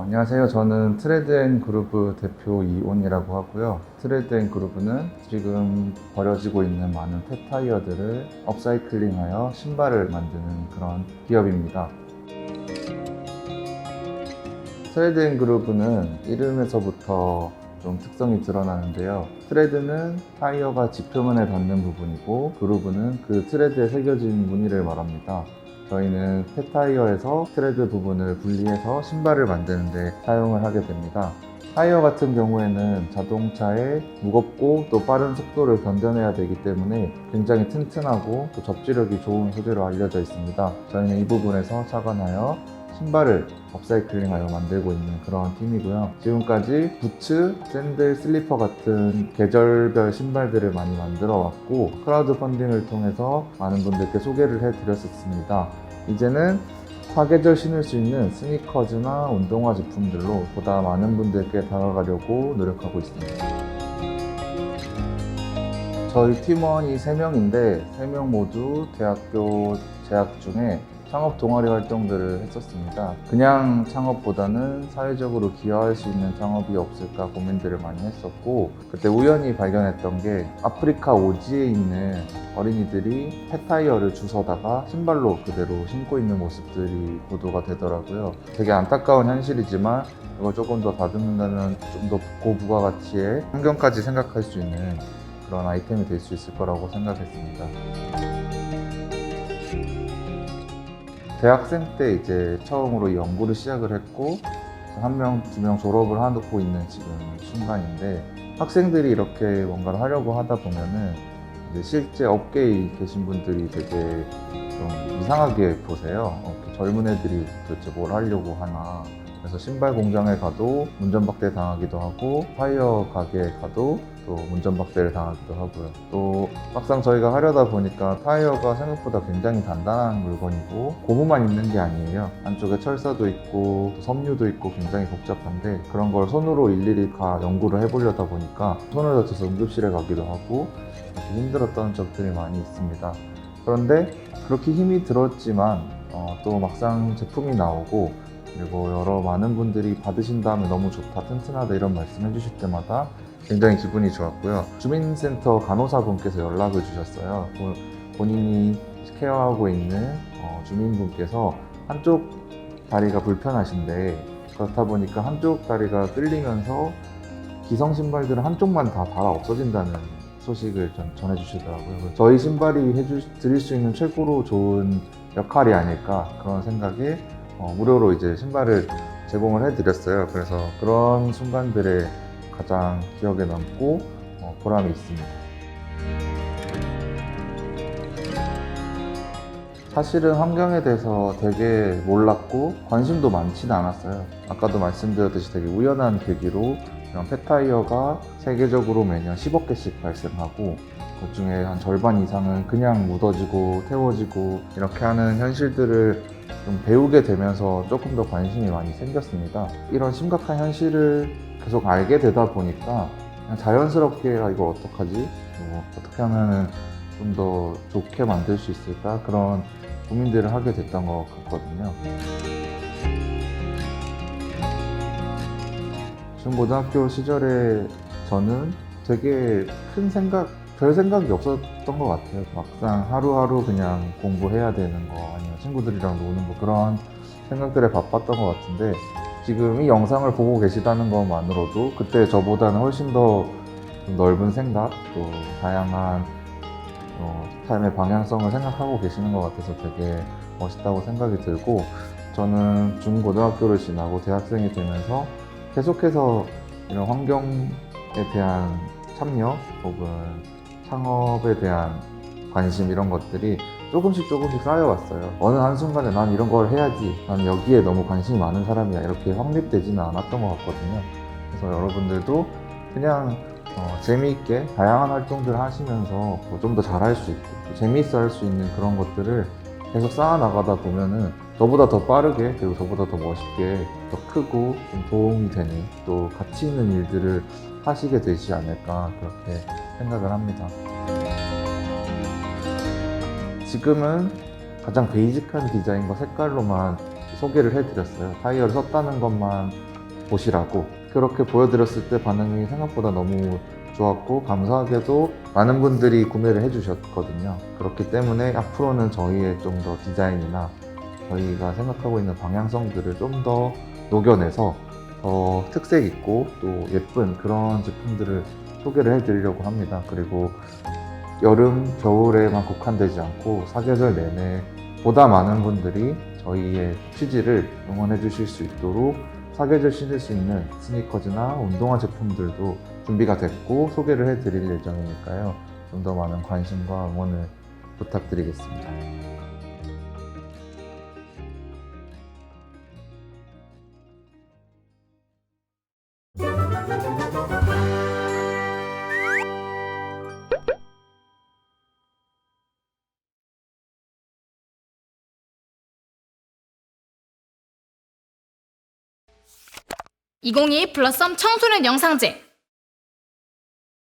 안녕하세요. 저는 트레드앤 그루브 대표 이온이라고 하고요. 트레드앤 그루브는 지금 버려지고 있는 많은 폐타이어들을 업사이클링하여 신발을 만드는 그런 기업입니다. 트레드앤 그루브는 이름에서부터 좀 특성이 드러나는데요. 트레드는 타이어가 지표면에 닿는 부분이고 그루브는 그 트레드에 새겨진 무늬를 말합니다. 저희는 폐타이어에서 트레드 부분을 분리해서 신발을 만드는데 사용을 하게 됩니다. 타이어 같은 경우에는 자동차의 무겁고 또 빠른 속도를 견뎌내야 되기 때문에 굉장히 튼튼하고 또 접지력이 좋은 소재로 알려져 있습니다. 저희는 이 부분에서 착안하여 신발을 업사이클링하여 만들고 있는 그런 팀이고요. 지금까지 부츠, 샌들, 슬리퍼 같은 계절별 신발들을 많이 만들어 왔고 크라우드 펀딩을 통해서 많은 분들께 소개를 해드렸었습니다. 이제는 사계절 신을 수 있는 스니커즈나 운동화 제품들로 보다 많은 분들께 다가가려고 노력하고 있습니다. 저희 팀원이 3명인데 3명 모두 대학교 재학 중에 창업 동아리 활동들을 했었습니다. 그냥 창업보다는 사회적으로 기여할 수 있는 창업이 없을까 고민들을 많이 했었고 그때 우연히 발견했던 게 아프리카 오지에 있는 어린이들이 폐타이어를 주워다가 신발로 그대로 신고 있는 모습들이 보도가 되더라고요. 되게 안타까운 현실이지만 이걸 조금 더 다듬는다면 좀 더 고부가 가치의 환경까지 생각할 수 있는 그런 아이템이 될 수 있을 거라고 생각했습니다. 대학생 때 이제 처음으로 이 연구를 시작을 했고 한 명, 두 명 졸업을 하고 있는 지금 순간인데 학생들이 이렇게 뭔가를 하려고 하다 보면은 이제 실제 업계에 계신 분들이 되게 좀 이상하게 보세요. 어, 젊은 애들이 도대체 뭘 하려고 하나. 그래서 신발 공장에 가도 문전박대 당하기도 하고 타이어 가게에 가도 또 문전박대를 당하기도 하고요. 또 막상 저희가 하려다 보니까 타이어가 생각보다 굉장히 단단한 물건이고 고무만 있는 게 아니에요. 안쪽에 철사도 있고 또 섬유도 있고 굉장히 복잡한데 그런 걸 손으로 일일이 다 연구를 해보려다 보니까 손을 다쳐서 응급실에 가기도 하고 이렇게 힘들었던 적들이 많이 있습니다. 그런데 그렇게 힘이 들었지만 어, 또 막상 제품이 나오고 그리고 여러 많은 분들이 받으신 다음에 너무 좋다, 튼튼하다 이런 말씀 해주실 때마다 굉장히 기분이 좋았고요. 주민센터 간호사분께서 연락을 주셨어요. 본- 본인이 케어하고 있는 어, 주민분께서 한쪽 다리가 불편하신데 그렇다 보니까 한쪽 다리가 끌리면서 기성 신발들은 한쪽만 다 달아 없어진다는 소식을 전, 전해주시더라고요. 저희 신발이 해주, 드릴 수 있는 최고로 좋은 역할이 아닐까 그런 생각에 어, 무료로 이제 신발을 제공을 해드렸어요. 그래서 그런 순간들에 가장 기억에 남고 어, 보람이 있습니다. 사실은 환경에 대해서 되게 몰랐고 관심도 많지는 않았어요. 아까도 말씀드렸듯이 되게 우연한 계기로 이런 폐타이어가 세계적으로 매년 10억 개씩 발생하고 그 중에 한 절반 이상은 그냥 묻어지고 태워지고 이렇게 하는 현실들을 좀 배우게 되면서 조금 더 관심이 많이 생겼습니다. 이런 심각한 현실을 계속 알게 되다 보니까 그냥 자연스럽게 아, 이거 어떡하지? 뭐 어떻게 하면은 좀더 좋게 만들 수 있을까? 그런 고민들을 하게 됐던 것 같거든요. 중고등학교 시절에 저는 되게 큰 생각, 별 생각이 없었던 것 같아요. 막상 하루하루 그냥 공부해야 되는 거, 아니면 친구들이랑 노는 거, 그런 생각들에 바빴던 것 같은데, 지금 이 영상을 보고 계시다는 것만으로도 그때 저보다는 훨씬 더좀 넓은 생각, 또 다양한 어, 삶의 방향성을 생각하고 계시는 것 같아서 되게 멋있다고 생각이 들고, 저는 중고등학교를 지나고 대학생이 되면서 계속해서 이런 환경에 대한 참여 혹은 창업에 대한 관심 이런 것들이 조금씩 조금씩 쌓여왔어요. 어느 한순간에 난 이런 걸 해야지. 난 여기에 너무 관심이 많은 사람이야. 이렇게 확립되지는 않았던 것 같거든요. 그래서 여러분들도 그냥 어, 재미있게 다양한 활동들을 하시면서 좀더 잘할 수 있고 또 재미있어 할 수 있는 그런 것들을 계속 쌓아나가다 보면은 저보다 더 빠르게 그리고 저보다 더 멋있게 더 크고 좀 도움이 되는 또 가치 있는 일들을 하시게 되지 않을까 그렇게 생각을 합니다. 지금은 가장 베이직한 디자인과 색깔로만 소개를 해드렸어요. 타이어를 썼다는 것만 보시라고 그렇게 보여드렸을 때 반응이 생각보다 너무 좋았고 감사하게도 많은 분들이 구매를 해주셨거든요. 그렇기 때문에 앞으로는 저희의 좀 더 디자인이나 저희가 생각하고 있는 방향성들을 좀 더 녹여내서 더 특색 있고 또 예쁜 그런 제품들을 소개를 해드리려고 합니다. 그리고 여름, 겨울에만 국한되지 않고 사계절 내내 보다 많은 분들이 저희의 취지를 응원해 주실 수 있도록 사계절 신을 수 있는 스니커즈나 운동화 제품들도 준비가 됐고 소개를 해드릴 예정이니까요. 좀 더 많은 관심과 응원을 부탁드리겠습니다. (2022) 블러썸 청소년 영상제